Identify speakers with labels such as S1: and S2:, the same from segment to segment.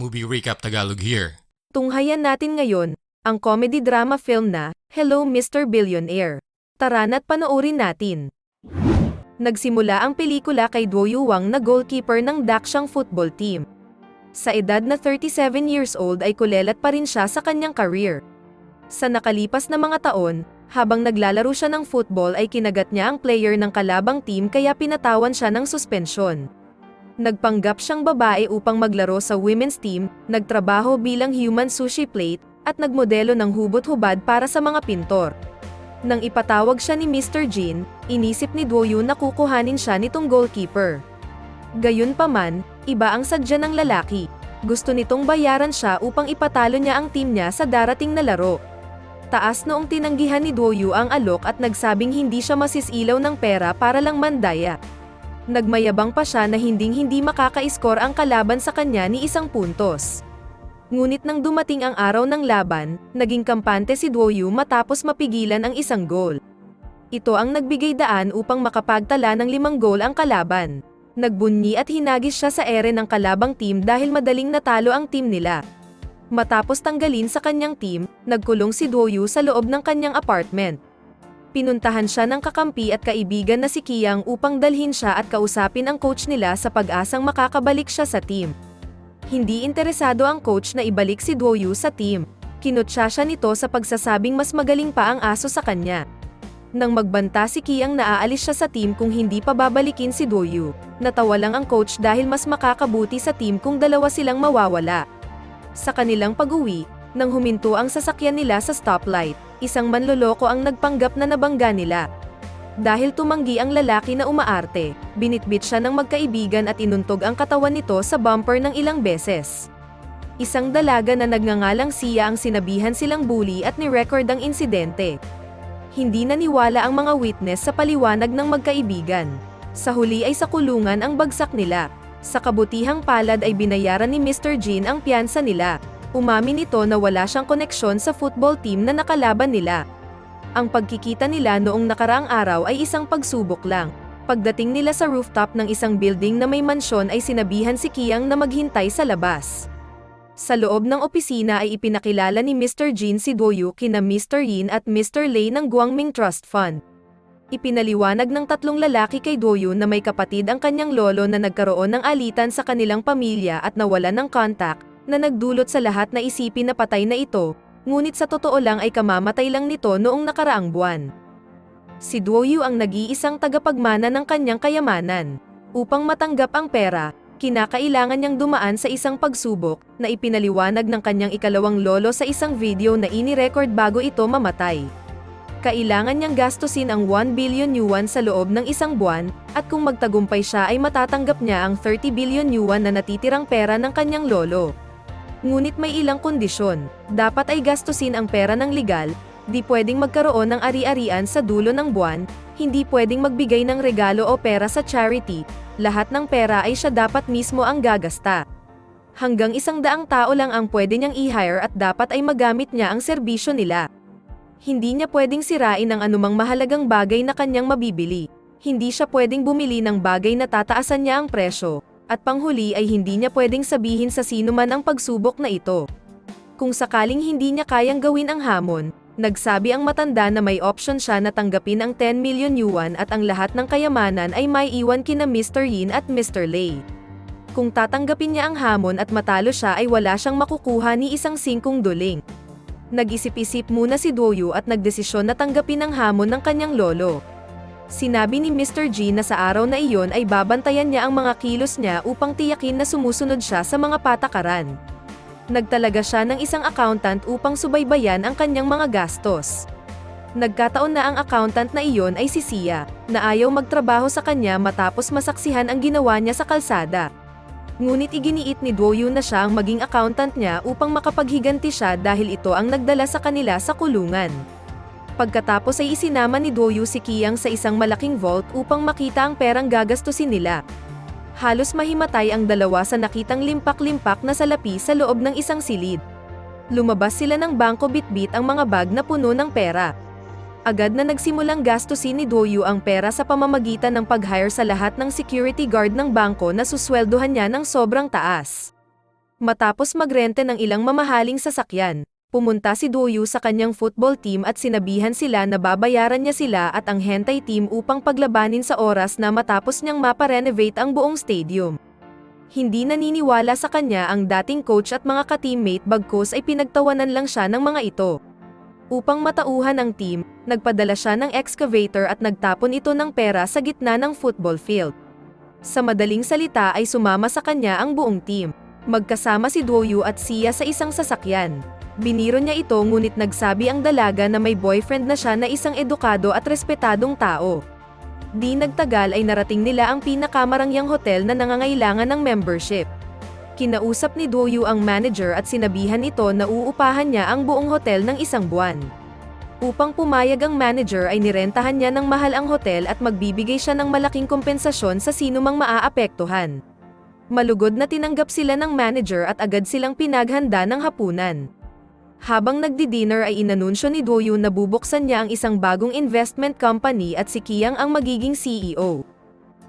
S1: Movie Recap Tagalog here.
S2: Tunghayan natin ngayon, ang comedy-drama film na, Hello Mr. Billionaire. Tara na't panoorin natin. Nagsimula ang pelikula kay Duo Wang na goalkeeper ng Dakshang football team. Sa edad na 37 years old ay kulelat pa rin siya sa kanyang career. Sa nakalipas na mga taon, habang naglalaro siya ng football ay kinagat niya ang player ng kalabang team kaya pinatawan siya ng suspensyon. Nagpanggap siyang babae upang maglaro sa women's team, nagtrabaho bilang human sushi plate, at nagmodelo ng hubot-hubad para sa mga pintor. Nang ipatawag siya ni Mr. Jin, inisip ni Duoyu na kukuhanin siya nitong goalkeeper. Gayunpaman, iba ang sadya ng lalaki. Gusto nitong bayaran siya upang ipatalo niya ang team niya sa darating na laro. Taas noong tinanggihan ni Duoyu ang alok at nagsabing hindi siya masisilaw ng pera para lang mandaya. Nagmayabang pa siya na hinding-hindi makaka-score ang kalaban sa kanya ni isang puntos. Ngunit nang dumating ang araw ng laban, naging kampante si Duoyu matapos mapigilan ang isang goal. Ito ang nagbigay daan upang makapagtala ng limang goal ang kalaban. Nagbunyi at hinagis siya sa ere ng kalabang team dahil madaling natalo ang team nila. Matapos tanggalin sa kanyang team, nagkulong si Duoyu sa loob ng kanyang apartment. Pinuntahan siya ng kakampi at kaibigan na si Kiyang upang dalhin siya at kausapin ang coach nila sa pag-asang makakabalik siya sa team. Hindi interesado ang coach na ibalik si Duoyu sa team. Kinutsa siya nito sa pagsasabing mas magaling pa ang aso sa kanya. Nang magbanta si Kiyang na aalis siya sa team kung hindi pa babalikin si Duoyu, natawa lang ang coach dahil mas makakabuti sa team kung dalawa silang mawawala. Sa kanilang pag-uwi, nang huminto ang sasakyan nila sa stoplight, isang manloloko ang nagpanggap na nabangga nila. Dahil tumanggi ang lalaki na umaarte, binitbit siya ng magkaibigan at inuntog ang katawan nito sa bumper ng ilang beses. Isang dalaga na nagngangalang siya ang sinabihan silang bully at ni-record ang insidente. Hindi naniwala ang mga witness sa paliwanag ng magkaibigan. Sa huli ay sa kulungan ang bagsak nila. Sa kabutihang palad ay binayaran ni Mr. Jean ang piyansa nila. Umamin ito na wala siyang koneksyon sa football team na nakalaban nila. Ang pagkikita nila noong nakaraang araw ay isang pagsubok lang. Pagdating nila sa rooftop ng isang building na may mansyon ay sinabihan si Kiyang na maghintay sa labas. Sa loob ng opisina ay ipinakilala ni Mr. Jin si Doyu kina Mr. Yin at Mr. Lei ng Guangming Trust Fund. Ipinaliwanag ng tatlong lalaki kay Doyu na may kapatid ang kanyang lolo na nagkaroon ng alitan sa kanilang pamilya at nawalan ng kontak, na nagdulot sa lahat na isipin na patay na ito, ngunit sa totoo lang ay kamamatay lang nito noong nakaraang buwan. Si Duoyu ang nag-iisang tagapagmana ng kanyang kayamanan. Upang matanggap ang pera, kinakailangan niyang dumaan sa isang pagsubok na ipinaliwanag ng kanyang ikalawang lolo sa isang video na ini-record bago ito mamatay. Kailangan niyang gastusin ang 1 billion yuan sa loob ng isang buwan, at kung magtagumpay siya ay matatanggap niya ang 30 billion yuan na natitirang pera ng kanyang lolo. Ngunit may ilang kondisyon, dapat ay gastusin ang pera ng legal, di pwedeng magkaroon ng ari-arian sa dulo ng buwan, hindi pwedeng magbigay ng regalo o pera sa charity, lahat ng pera ay siya dapat mismo ang gagasta. Hanggang isang daang tao lang ang pwede niyang i-hire at dapat ay magamit niya ang serbisyo nila. Hindi niya pwedeng sirain ang anumang mahalagang bagay na kanyang mabibili. Hindi siya pwedeng bumili ng bagay na tataasan niya ang presyo. At panghuli ay hindi niya pwedeng sabihin sa sino man ang pagsubok na ito. Kung sakaling hindi niya kayang gawin ang hamon, nagsabi ang matanda na may option siya na tanggapin ang 10 million yuan at ang lahat ng kayamanan ay may iwan kina Mr. Yin at Mr. Lei. Kung tatanggapin niya ang hamon at matalo siya ay wala siyang makukuha ni isang singkong duling. Nag-isip-isip muna si Doyu at nagdesisyon na tanggapin ang hamon ng kanyang lolo. Sinabi ni Mr. G na sa araw na iyon ay babantayan niya ang mga kilos niya upang tiyakin na sumusunod siya sa mga patakaran. Nagtalaga siya ng isang accountant upang subaybayan ang kanyang mga gastos. Nagkataon na ang accountant na iyon ay si Sia, na ayaw magtrabaho sa kanya matapos masaksihan ang ginawa niya sa kalsada. Ngunit iginiit ni Duoyu na siya ang maging accountant niya upang makapaghiganti siya dahil ito ang nagdala sa kanila sa kulungan. Pagkatapos ay isinama ni Doyu si Kiyang sa isang malaking vault upang makita ang perang gagastusin nila. Halos mahimatay ang dalawa sa nakitang limpak-limpak na salapi sa loob ng isang silid. Lumabas sila ng bangko bitbit ang mga bag na puno ng pera. Agad na nagsimulang gastusin ni Doyu ang pera sa pamamagitan ng pag-hire sa lahat ng security guard ng bangko na susweldohan niya ng sobrang taas. Matapos magrente ng ilang mamahaling sasakyan, pumunta si Doyu sa kanyang football team at sinabihan sila na babayaran niya sila at ang Hentai team upang paglabanin sa oras na matapos niyang maparenovate ang buong stadium. Hindi naniniwala sa kanya ang dating coach at mga ka-teammate bagkos ay pinagtawanan lang siya ng mga ito. Upang matauhan ang team, nagpadala siya ng excavator at nagtapon ito ng pera sa gitna ng football field. Sa madaling salita ay sumama sa kanya ang buong team. Magkasama si Doyu at Sia sa isang sasakyan. Biniro niya ito ngunit nagsabi ang dalaga na may boyfriend na siya na isang edukado at respetadong tao. Di nagtagal ay narating nila ang pinakamarangyang hotel na nangangailangan ng membership. Kinausap ni Doyu ang manager at sinabihan ito na uupahan niya ang buong hotel ng isang buwan. Upang pumayag ang manager ay nirentahan niya ng mahal ang hotel at magbibigay siya ng malaking kompensasyon sa sinumang maaapektuhan. Malugod na tinanggap sila ng manager at agad silang pinaghanda ng hapunan. Habang nagdi-dinner ay inanunsyo ni Doyu na bubuksan niya ang isang bagong investment company at si Kiyang ang magiging CEO.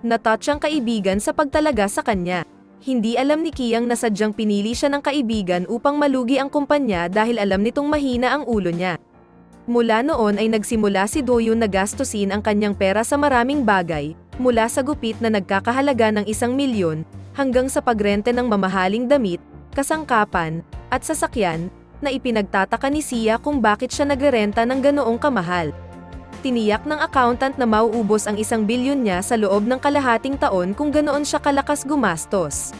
S2: Natouch ang kaibigan sa pagtalaga sa kanya. Hindi alam ni Kiyang na sadyang pinili siya ng kaibigan upang malugi ang kumpanya dahil alam nitong mahina ang ulo niya. Mula noon ay nagsimula si Doyu na gastusin ang kanyang pera sa maraming bagay, mula sa gupit na nagkakahalaga ng isang milyon, hanggang sa pagrente ng mamahaling damit, kasangkapan, at sasakyan, na ipinagtataka ni Sia kung bakit siya nagrerenta ng ganoong kamahal. Tiniyak ng accountant na mauubos ang isang bilyon niya sa loob ng kalahating taon kung ganoon siya kalakas gumastos.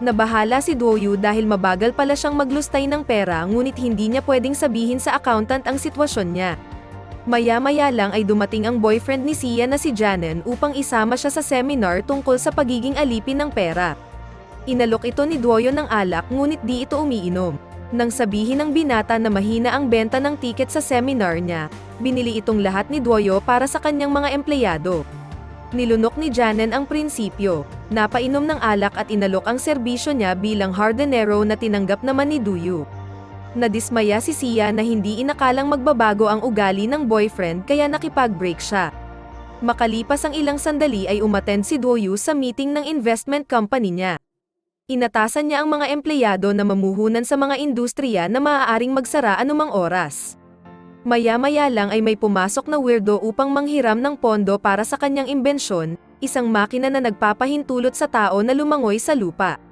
S2: Nabahala si Doyu dahil mabagal pala siyang maglustay ng pera ngunit hindi niya pwedeng sabihin sa accountant ang sitwasyon niya. Maya-maya lang ay dumating ang boyfriend ni Sia na si Janen upang isama siya sa seminar tungkol sa pagiging alipin ng pera. Inalok ito ni Doyo ng alak ngunit di ito umiinom. Nang sabihin ng binata na mahina ang benta ng tiket sa seminar niya, binili itong lahat ni Doyo para sa kanyang mga empleyado. Nilunok ni Janen ang prinsipyo, napainom ng alak at inalok ang serbisyo niya bilang hardenero na tinanggap naman ni Duyu. Nadismaya si Sia na hindi inakalang magbabago ang ugali ng boyfriend kaya nakipag-break siya. Makalipas ang ilang sandali ay umattend si Doyu sa meeting ng investment company niya. Inatasan niya ang mga empleyado na mamuhunan sa mga industriya na maaaring magsara anumang oras. Maya-maya lang ay may pumasok na weirdo upang manghiram ng pondo para sa kanyang imbensyon, isang makina na nagpapahintulot sa tao na lumangoy sa lupa.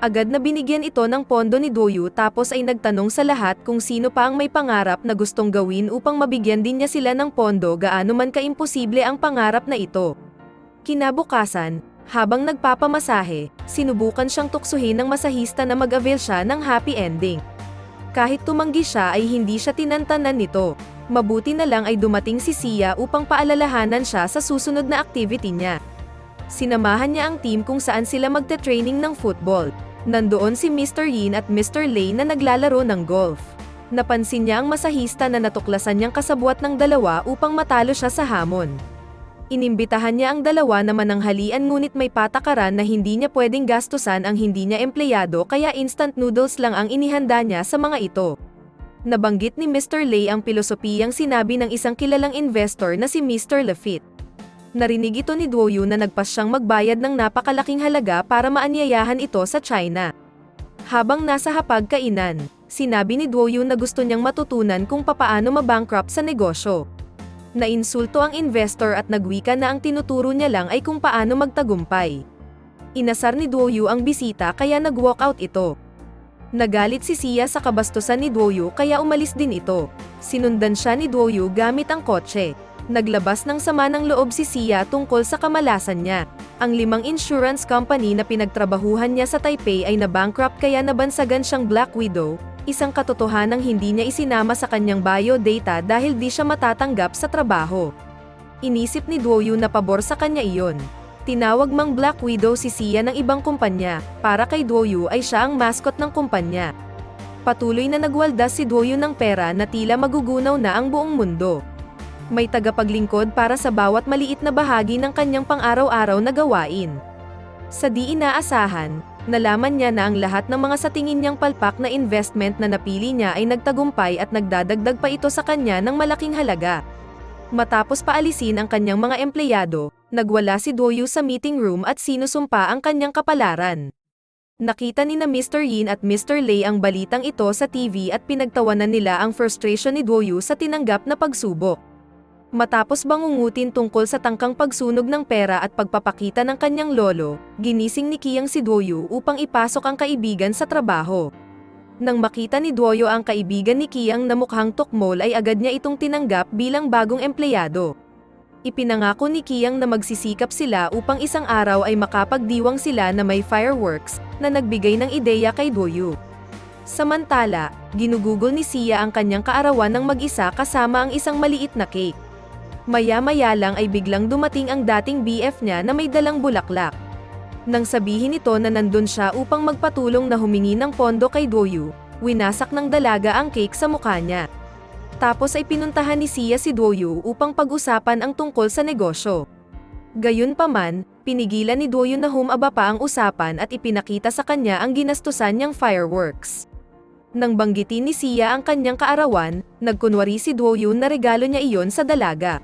S2: Agad na binigyan ito ng pondo ni Doyu tapos ay nagtanong sa lahat kung sino pa ang may pangarap na gustong gawin upang mabigyan din niya sila ng pondo gaano man kaimposible ang pangarap na ito. Kinabukasan, habang nagpapamasahe, sinubukan siyang tuksuhin ng masahista na mag-avail siya ng happy ending. Kahit tumanggi siya ay hindi siya tinantanan nito. Mabuti na lang ay dumating si Sia upang paalalahanan siya sa susunod na activity niya. Sinamahan niya ang team kung saan sila magte-training ng football. Nandoon si Mr. Yin at Mr. Lei na naglalaro ng golf. Napansin niya ang masahista na natuklasan niyang kasabwat ng dalawa upang matalo siya sa hamon. Inimbitahan niya ang dalawa na mananghalian ngunit may patakaran na hindi niya pwedeng gastusan ang hindi niya empleyado kaya instant noodles lang ang inihanda niya sa mga ito. Nabanggit ni Mr. Lei ang pilosopiyang sinabi ng isang kilalang investor na si Mr. Lafitte. Narinig ito ni Duoyu na nagpas siyang magbayad ng napakalaking halaga para maanyayahan ito sa China. Habang nasa hapag kainan, sinabi ni Duoyu na gusto niyang matutunan kung papaano mabankrupt sa negosyo. Nainsulto ang investor at nagwika na ang tinuturo niya lang ay kung paano magtagumpay. Inasar ni Duoyu ang bisita kaya nag-walkout ito. Nagalit si Sia sa kabastusan ni Duoyu kaya umalis din ito. Sinundan siya ni Duoyu gamit ang kotse. Naglabas ng sama ng loob si Sia tungkol sa kamalasan niya. Ang limang insurance company na pinagtrabahuhan niya sa Taipei ay na-bankrupt kaya nabansagan siyang Black Widow, isang katotohanang hindi niya isinama sa kanyang biodata dahil di siya matatanggap sa trabaho. Inisip ni Duoyu na pabor sa kanya iyon. Tinawag mang Black Widow si Sia ng ibang kumpanya, para kay Duoyu ay siya ang mascot ng kumpanya. Patuloy na nagwaldas si Duoyu ng pera na tila magugunaw na ang buong mundo. May tagapaglingkod para sa bawat maliit na bahagi ng kanyang pang-araw-araw na gawain. Sa di inaasahan, nalaman niya na ang lahat ng mga sa tingin niyang palpak na investment na napili niya ay nagtagumpay at nagdadagdag pa ito sa kanya ng malaking halaga. Matapos paalisin ang kanyang mga empleyado, nagwala si Doyu sa meeting room at sinusumpa ang kanyang kapalaran. Nakita ni na Mr. Yin at Mr. Lei ang balitang ito sa TV at pinagtawanan nila ang frustration ni Duoyu sa tinanggap na pagsubok. Matapos bangungutin tungkol sa tangkang pagsunog ng pera at pagpapakita ng kanyang lolo, ginising ni Kiyang si Duoyu upang ipasok ang kaibigan sa trabaho. Nang makita ni Duoyo ang kaibigan ni Kiyang na mukhang tukmol ay agad niya itong tinanggap bilang bagong empleyado. Ipinangako ni Kiyang na magsisikap sila upang isang araw ay makapagdiwang sila na may fireworks, na nagbigay ng ideya kay Doyu. Samantala, ginugugol ni Sia ang kanyang kaarawan ng mag-isa kasama ang isang maliit na cake. Maya-maya lang ay biglang dumating ang dating BF niya na may dalang bulaklak. Nang sabihin nito na nandun siya upang magpatulong na humingi ng pondo kay Doyu, winasak ng dalaga ang cake sa mukha niya. Tapos ay pinuntahan ni Sia si Doyu upang pag-usapan ang tungkol sa negosyo. Gayunpaman, pinigilan ni Doyu na humaba pa ang usapan at ipinakita sa kanya ang ginastusan niyang fireworks. Nang banggitin ni Sia ang kanyang kaarawan, nagkunwari si Doyu na regalo niya iyon sa dalaga.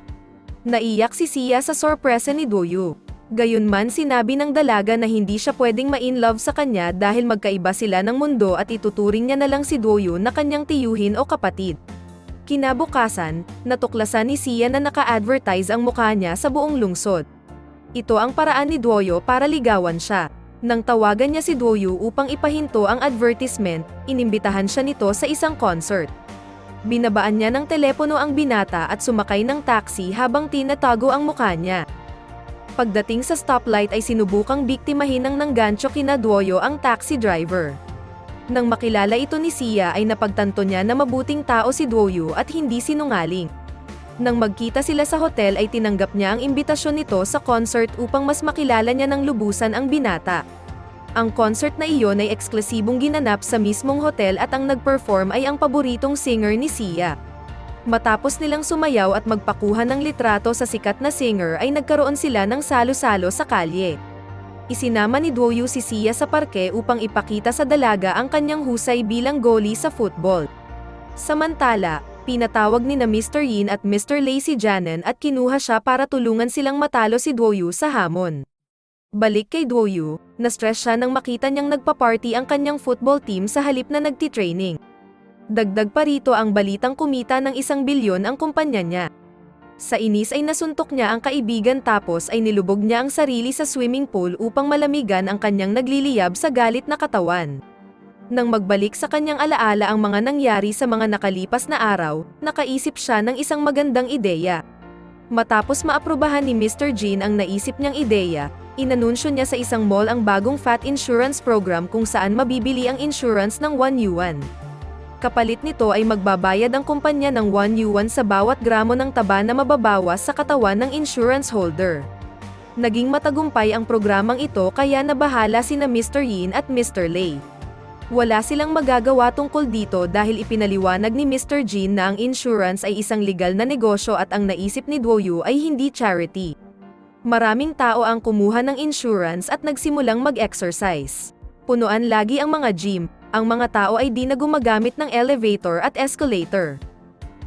S2: Naiyak si Sia sa sorpresa ni Doyu. Gayunman sinabi ng dalaga na hindi siya pwedeng ma-in love sa kanya dahil magkaiba sila ng mundo at ituturing niya na lang si Doyu na kanyang tiyuhin o kapatid. Kinabukasan, natuklasan ni Sia na naka-advertise ang mukha niya sa buong lungsod. Ito ang paraan ni Doyo para ligawan siya. Nang tawagan niya si Doyu upang ipahinto ang advertisement, inimbitahan siya nito sa isang concert. Binabaan niya ng telepono ang binata at sumakay ng taxi habang tinatago ang mukha niya. Pagdating sa stoplight ay sinubukang biktimahin ng nanggancho kina Duoyo ang taxi driver. Nang makilala ito ni Sia ay napagtanto niya na mabuting tao si Duoyu at hindi sinungaling. Nang magkita sila sa hotel ay tinanggap niya ang imbitasyon nito sa concert upang mas makilala niya ng lubusan ang binata. Ang concert na iyon ay eksklusibong ginanap sa mismong hotel at ang nag-perform ay ang paboritong singer ni Sia. Matapos nilang sumayaw at magpakuha ng litrato sa sikat na singer ay nagkaroon sila ng salo-salo sa kalye. Isinama ni Duoyu si Sia sa parke upang ipakita sa dalaga ang kanyang husay bilang goalie sa football. Samantala, pinatawag ni na Mr. Yin at Mr. Si Janen at kinuha siya para tulungan silang matalo si Duoyu sa hamon. Balik kay Duoyu, na-stress siya nang makita niyang nagpa-party ang kanyang football team sa halip na nagti-training. Dagdag pa rito ang balitang kumita ng isang bilyon ang kumpanya niya. Sa inis ay nasuntok niya ang kaibigan tapos ay nilubog niya ang sarili sa swimming pool upang malamigan ang kanyang nagliliyab sa galit na katawan. Nang magbalik sa kanyang alaala ang mga nangyari sa mga nakalipas na araw, nakaisip siya ng isang magandang ideya. Matapos maaprubahan ni Mr. Jean ang naisip niyang ideya, inanunsyo niya sa isang mall ang bagong fat insurance program kung saan mabibili ang insurance ng 1 yuan. Kapalit nito ay magbabayad ang kumpanya ng 1 yuan sa bawat gramo ng taba na mababawas sa katawan ng insurance holder. Naging matagumpay ang programang ito kaya nabahala sina Mr. Yin at Mr. Lei. Wala silang magagawa tungkol dito dahil ipinaliwanag ni Mr. Jin na ang insurance ay isang legal na negosyo at ang naisip ni Duoyu ay hindi charity. Maraming tao ang kumuha ng insurance at nagsimulang mag-exercise. Punuan lagi ang mga gym, ang mga tao ay di na gumagamit ng elevator at escalator.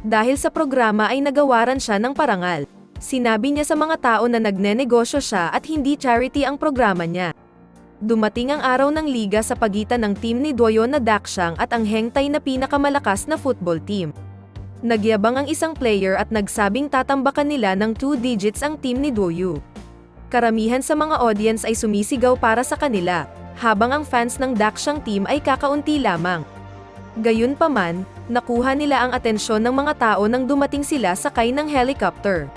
S2: Dahil sa programa ay nagawaran siya ng parangal. Sinabi niya sa mga tao na nagnenegosyo siya at hindi charity ang programa niya. Dumating ang araw ng liga sa pagitan ng team ni Doyo na Dakshang at ang Hengtay na pinakamalakas na football team. Nagyabang ang isang player at nagsabing tatambakan nila ng 2 digits ang team ni Doyu. Karamihan sa mga audience ay sumisigaw para sa kanila, habang ang fans ng Dakshang team ay kakaunti lamang. Gayunpaman, nakuha nila ang atensyon ng mga tao nang dumating sila sakay ng helicopter.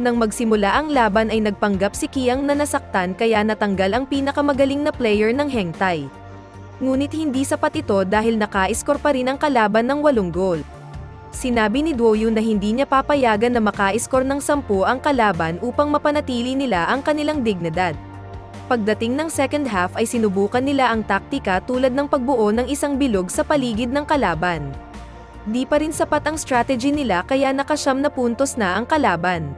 S2: Nang magsimula ang laban ay nagpanggap si Kiang na nasaktan kaya natanggal ang pinakamagaling na player ng Hengtay. Ngunit hindi sapat ito dahil naka-score pa rin ang kalaban ng walong goal. Sinabi ni Duoyu na hindi niya papayagan na maka-score ng sampu ang kalaban upang mapanatili nila ang kanilang dignidad. Pagdating ng second half ay sinubukan nila ang taktika tulad ng pagbuo ng isang bilog sa paligid ng kalaban. Di pa rin sapat ang strategy nila kaya nakasyam na puntos na ang kalaban.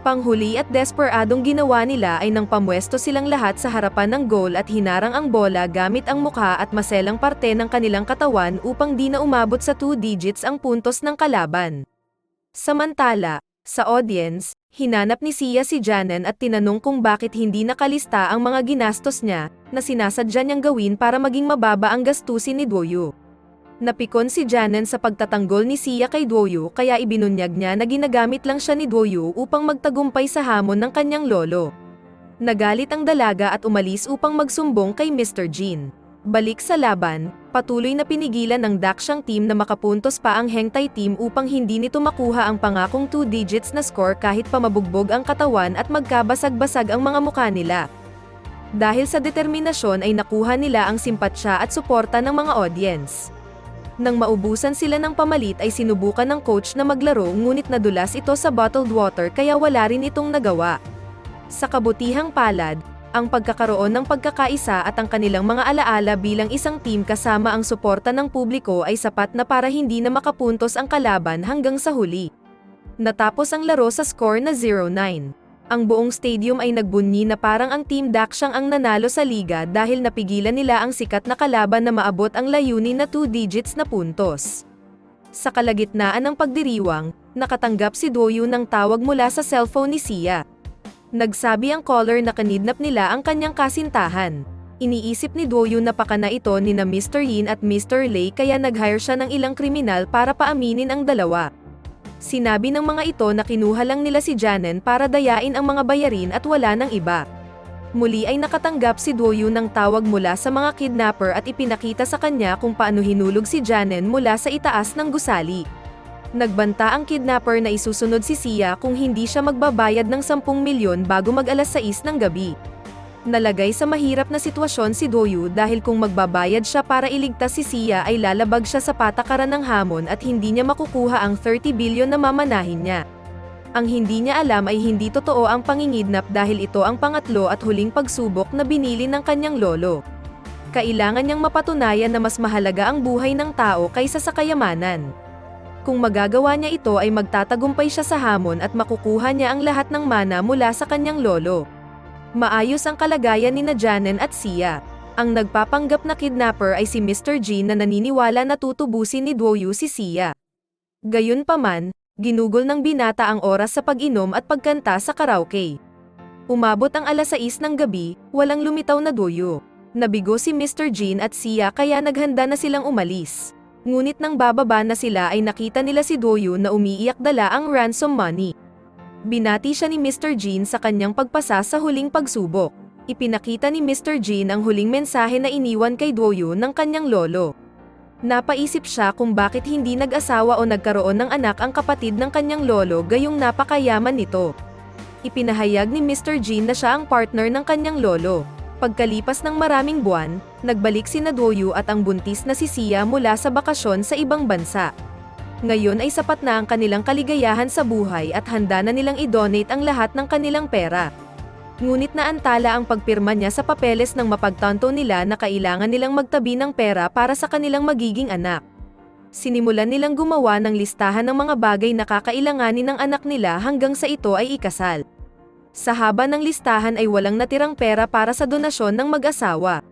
S2: Panghuli at desperadong ginawa nila ay nang pamwesto silang lahat sa harapan ng goal at hinarang ang bola gamit ang mukha at maselang parte ng kanilang katawan upang di na umabot sa 2 digits ang puntos ng kalaban. Samantala, Sa audience, hinanap ni Sia si Janan at tinanong kung bakit hindi nakalista ang mga ginastos niya, na sinasadya niyang gawin para maging mababa ang gastusin ni Doyo. Napikon si Janan sa pagtatanggol ni Sia kay Doyo kaya ibinunyag niya na ginagamit lang siya ni Doyo upang magtagumpay sa hamon ng kanyang lolo. Nagalit ang dalaga at umalis upang magsumbong kay Mr. Jean. Balik sa laban, patuloy na pinigilan ng Dakshang team na makapuntos pa ang Hengtai team upang hindi nito makuha ang pangakong 2 digits na score kahit pa mabugbog ang katawan at magkabasag-basag ang mga mukha nila. Dahil sa determinasyon ay nakuha nila ang simpatsya at suporta ng mga audience. Nang maubusan sila ng pamalit ay sinubukan ng coach na maglaro ngunit nadulas ito sa bottled water kaya wala rin itong nagawa. Sa kabutihang palad, ang pagkakaroon ng pagkakaisa at ang kanilang mga alaala bilang isang team kasama ang suporta ng publiko ay sapat na para hindi na makapuntos ang kalaban hanggang sa huli. Natapos ang laro sa score na 0-9. Ang buong stadium ay nagbunyi na parang ang Team Dakshang ang nanalo sa liga dahil napigilan nila ang sikat na kalaban na maabot ang layunin na 2 digits na puntos. Sa kalagitnaan ng pagdiriwang, nakatanggap si Doyu ng tawag mula sa cellphone ni Sia. Nagsabi ang caller na kanidnap nila ang kanyang kasintahan. Iniisip ni Doyu na pakana ito ni na Mr. Yin at Mr. Lei kaya nag-hire siya ng ilang kriminal para paaminin ang dalawa. Sinabi ng mga ito na kinuha lang nila si Janen para dayain ang mga bayarin at wala ng iba. Muli ay nakatanggap si Doyu ng tawag mula sa mga kidnapper at ipinakita sa kanya kung paano hinulog si Janen mula sa itaas ng gusali. Nagbanta ang kidnapper na isusunod si Sia kung hindi siya magbabayad ng 10 milyon bago mag alas 6 ng gabi. Nalagay sa mahirap na sitwasyon si Doyu dahil kung magbabayad siya para iligtas si Sia ay lalabag siya sa patakaran ng hamon at hindi niya makukuha ang 30 bilyon na mamanahin niya. Ang hindi niya alam ay hindi totoo ang pangingidnap dahil ito ang pangatlo at huling pagsubok na binili ng kanyang lolo. Kailangan niyang mapatunayan na mas mahalaga ang buhay ng tao kaysa sa kayamanan. Kung magagawa niya ito ay magtatagumpay siya sa hamon at makukuha niya ang lahat ng mana mula sa kanyang lolo. Maayos ang kalagayan ni na Janen at Sia. Ang nagpapanggap na kidnapper ay si Mr. Jean na naniniwala na tutubusin ni Duoyu si Sia. Gayunpaman, ginugol ng binata ang oras sa pag-inom at pagkanta sa karaoke. Umabot ang alas 6 ng gabi, walang lumitaw na Duoyu. Nabigo si Mr. Jean at Sia kaya naghanda na silang umalis. Ngunit nang bababa na sila ay nakita nila si Doyu na umiiyak dala ang ransom money. Binati siya ni Mr. Jean sa kanyang pagpasa sa huling pagsubok. Ipinakita ni Mr. Jean ang huling mensahe na iniwan kay Doyo ng kanyang lolo. Napaisip siya kung bakit hindi nag-asawa o nagkaroon ng anak ang kapatid ng kanyang lolo gayong napakayaman nito. Ipinahayag ni Mr. Jean na siya ang partner ng kanyang lolo. Pagkalipas ng maraming buwan, nagbalik si Doyo at ang buntis na si Sia mula sa bakasyon sa ibang bansa. Ngayon ay sapat na ang kanilang kaligayahan sa buhay at handa na nilang i-donate ang lahat ng kanilang pera. Ngunit naantala ang pagpirma niya sa papeles ng mapagtanto nila na kailangan nilang magtabi ng pera para sa kanilang magiging anak. Sinimulan nilang gumawa ng listahan ng mga bagay na kakailanganin ng anak nila hanggang sa ito ay ikasal. Sa haba ng listahan ay walang natirang pera para sa donasyon ng mag-asawa.